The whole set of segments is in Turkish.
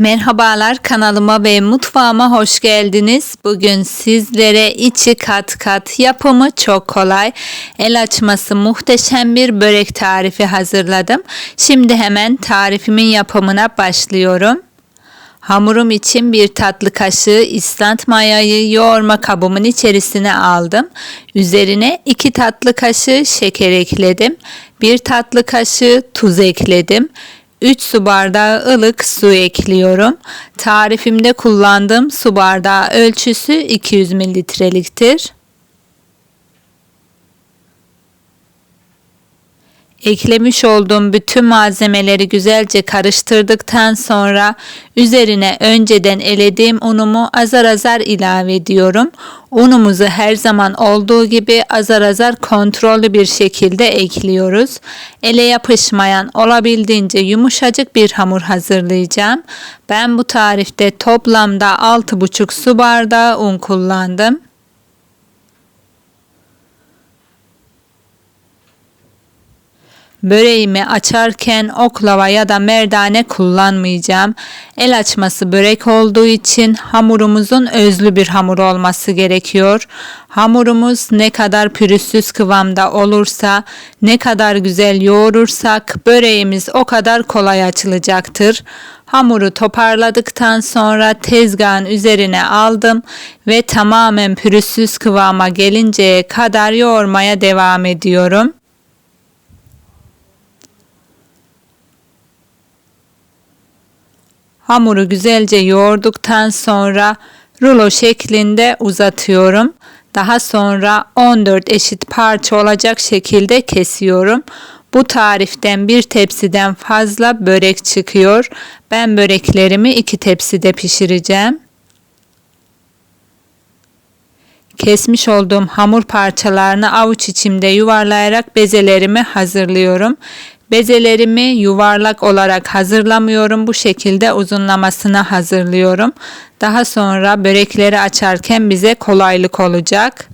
Merhabalar kanalıma ve mutfağıma hoş geldiniz. Bugün sizlere içi kat kat yapımı çok kolay, el açması muhteşem bir börek tarifi hazırladım. Şimdi hemen tarifimin yapımına başlıyorum. Hamurum için bir tatlı kaşığı istant mayayı yoğurma kabımın içerisine aldım. Üzerine 2 tatlı kaşığı şeker ekledim. 1 tatlı kaşığı tuz ekledim. 3 su bardağı ılık su ekliyorum. Tarifimde kullandığım su bardağı ölçüsü 200 mililitreliktir. Eklemiş olduğum bütün malzemeleri güzelce karıştırdıktan sonra üzerine önceden elediğim unumu azar azar ilave ediyorum. Unumuzu her zaman olduğu gibi azar azar kontrollü bir şekilde ekliyoruz. Ele yapışmayan olabildiğince yumuşacık bir hamur hazırlayacağım. Ben bu tarifte toplamda 6,5 su bardağı un kullandım. Böreğimi açarken oklava ya da merdane kullanmayacağım. El açması börek olduğu için hamurumuzun özlü bir hamur olması gerekiyor. Hamurumuz ne kadar pürüzsüz kıvamda olursa, ne kadar güzel yoğurursak böreğimiz o kadar kolay açılacaktır. Hamuru toparladıktan sonra tezgahın üzerine aldım ve tamamen pürüzsüz kıvama gelinceye kadar yoğurmaya devam ediyorum. Hamuru güzelce yoğurduktan sonra rulo şeklinde uzatıyorum. Daha sonra 14 eşit parça olacak şekilde kesiyorum. Bu tariften bir tepsiden fazla börek çıkıyor. Ben böreklerimi iki tepside pişireceğim. Kesmiş olduğum hamur parçalarını avuç içimde yuvarlayarak bezelerimi hazırlıyorum. Bezelerimi yuvarlak olarak hazırlamıyorum. Bu şekilde uzunlamasını hazırlıyorum. Daha sonra börekleri açarken bize kolaylık olacak.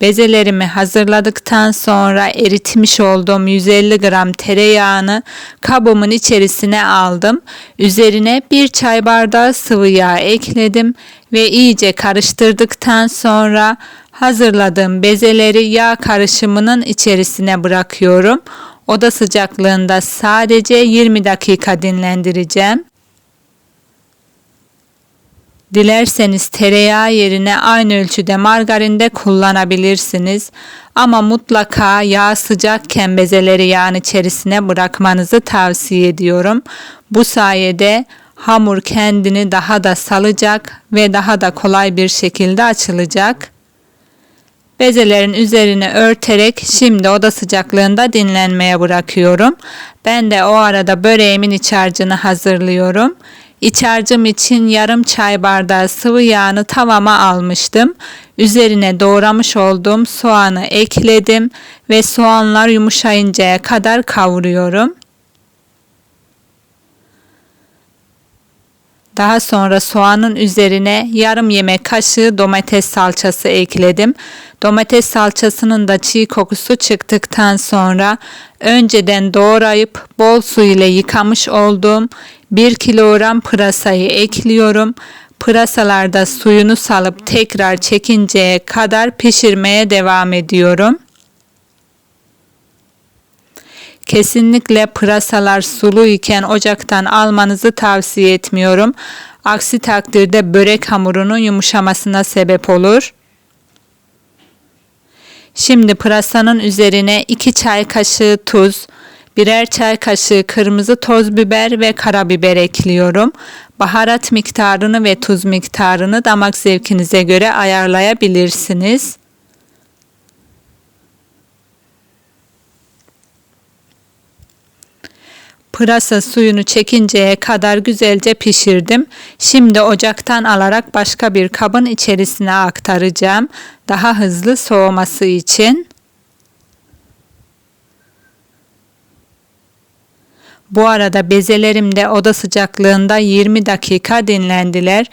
Bezelerimi hazırladıktan sonra eritmiş olduğum 150 gram tereyağını kabımın içerisine aldım. Üzerine bir çay bardağı sıvı yağ ekledim ve iyice karıştırdıktan sonra hazırladığım bezeleri yağ karışımının içerisine bırakıyorum. Oda sıcaklığında sadece 20 dakika dinlendireceğim. Dilerseniz tereyağı yerine aynı ölçüde margarin de kullanabilirsiniz. Ama mutlaka yağ sıcakken bezeleri yağın içerisine bırakmanızı tavsiye ediyorum. Bu sayede hamur kendini daha da salacak ve daha da kolay bir şekilde açılacak. Bezelerin üzerine örterek şimdi oda sıcaklığında dinlenmeye bırakıyorum. Ben de o arada böreğimin iç harcını hazırlıyorum. İç harcım için yarım çay bardağı sıvı yağını tavama almıştım. Üzerine doğramış olduğum soğanı ekledim ve soğanlar yumuşayıncaya kadar kavuruyorum. Daha sonra soğanın üzerine yarım yemek kaşığı domates salçası ekledim. Domates salçasının da çiğ kokusu çıktıktan sonra önceden doğrayıp bol su ile yıkamış olduğum 1 kilogram pırasayı ekliyorum. Pırasalarda suyunu salıp tekrar çekinceye kadar pişirmeye devam ediyorum. Kesinlikle pırasalar sulu iken ocaktan almanızı tavsiye etmiyorum. Aksi takdirde börek hamurunun yumuşamasına sebep olur. Şimdi pırasanın üzerine 2 çay kaşığı tuz, birer çay kaşığı kırmızı toz biber ve karabiber ekliyorum. Baharat miktarını ve tuz miktarını damak zevkinize göre ayarlayabilirsiniz. Pırasa suyunu çekinceye kadar güzelce pişirdim. Şimdi ocaktan alarak başka bir kabın içerisine aktaracağım. Daha hızlı soğuması için. Bu arada bezelerim de oda sıcaklığında 20 dakika dinlendiler.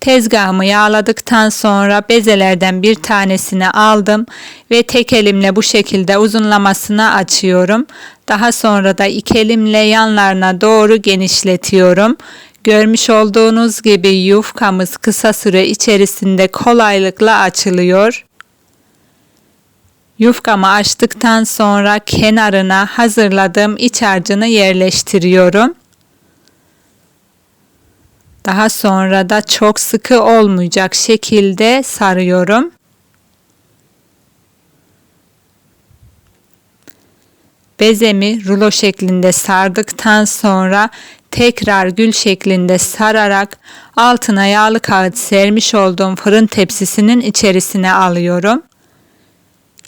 Tezgahımı yağladıktan sonra bezelerden bir tanesini aldım ve tek elimle bu şekilde uzunlamasına açıyorum. Daha sonra da iki elimle yanlarına doğru genişletiyorum. Görmüş olduğunuz gibi yufkamız kısa süre içerisinde kolaylıkla açılıyor. Yufkamı açtıktan sonra kenarına hazırladığım iç harcını yerleştiriyorum. Daha sonra da çok sıkı olmayacak şekilde sarıyorum. Bezemi rulo şeklinde sardıktan sonra tekrar gül şeklinde sararak altına yağlı kağıt sermiş olduğum fırın tepsisinin içerisine alıyorum.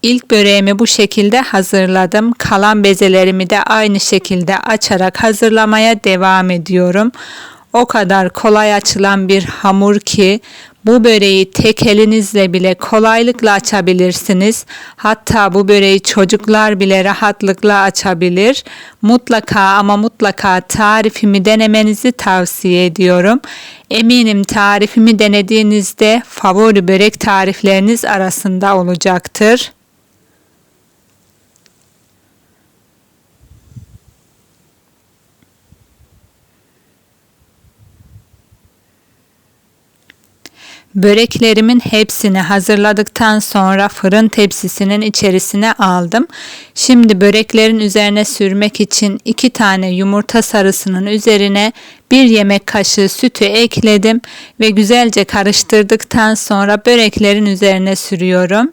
İlk böreğimi bu şekilde hazırladım. Kalan bezelerimi de aynı şekilde açarak hazırlamaya devam ediyorum. O kadar kolay açılan bir hamur ki bu böreği tek elinizle bile kolaylıkla açabilirsiniz. Hatta bu böreği çocuklar bile rahatlıkla açabilir. Mutlaka ama mutlaka tarifimi denemenizi tavsiye ediyorum. Eminim tarifimi denediğinizde favori börek tarifleriniz arasında olacaktır. Böreklerimin hepsini hazırladıktan sonra fırın tepsisinin içerisine aldım. Şimdi böreklerin üzerine sürmek için iki tane yumurta sarısının üzerine bir yemek kaşığı sütü ekledim ve güzelce karıştırdıktan sonra böreklerin üzerine sürüyorum.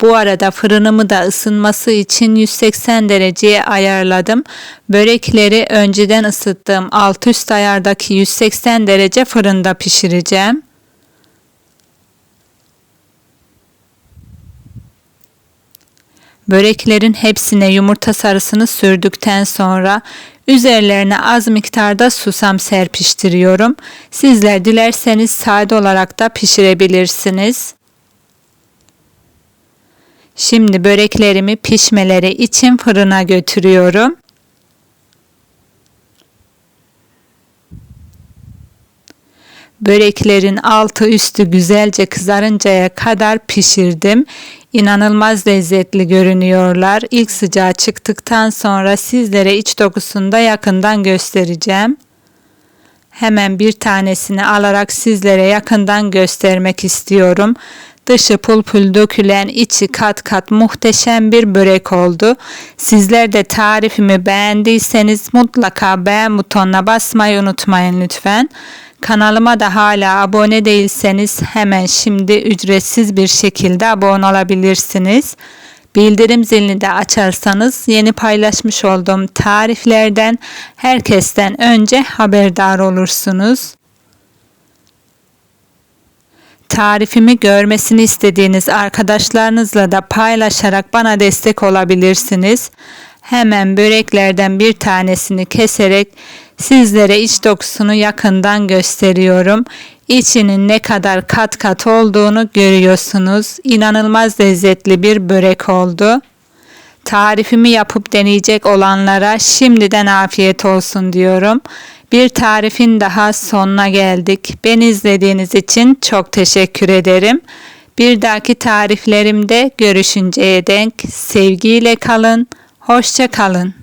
Bu arada fırınımı da ısınması için 180 dereceye ayarladım. Börekleri önceden ısıttığım alt üst ayardaki 180 derece fırında pişireceğim. Böreklerin hepsine yumurta sarısını sürdükten sonra üzerlerine az miktarda susam serpiştiriyorum. Sizler dilerseniz sade olarak da pişirebilirsiniz. Şimdi böreklerimi pişmeleri için fırına götürüyorum. Böreklerin altı üstü güzelce kızarıncaya kadar pişirdim. İnanılmaz lezzetli görünüyorlar. İlk sıcağı çıktıktan sonra sizlere iç dokusunu da yakından göstereceğim. Hemen bir tanesini alarak sizlere yakından göstermek istiyorum. Dışı pul pul dökülen içi kat kat muhteşem bir börek oldu. Sizler de tarifimi beğendiyseniz mutlaka beğen butonuna basmayı unutmayın lütfen. Kanalıma da hala abone değilseniz hemen şimdi ücretsiz bir şekilde abone olabilirsiniz. Bildirim zilini de açarsanız yeni paylaşmış olduğum tariflerden herkesten önce haberdar olursunuz. Tarifimi görmesini istediğiniz arkadaşlarınızla da paylaşarak bana destek olabilirsiniz. Hemen böreklerden bir tanesini keserek sizlere iç dokusunu yakından gösteriyorum. İçinin ne kadar kat kat olduğunu görüyorsunuz. İnanılmaz lezzetli bir börek oldu. Tarifimi yapıp deneyecek olanlara şimdiden afiyet olsun diyorum. Bir tarifin daha sonuna geldik. Beni izlediğiniz için çok teşekkür ederim. Bir dahaki tariflerimde görüşünceye denk sevgiyle kalın, hoşça kalın.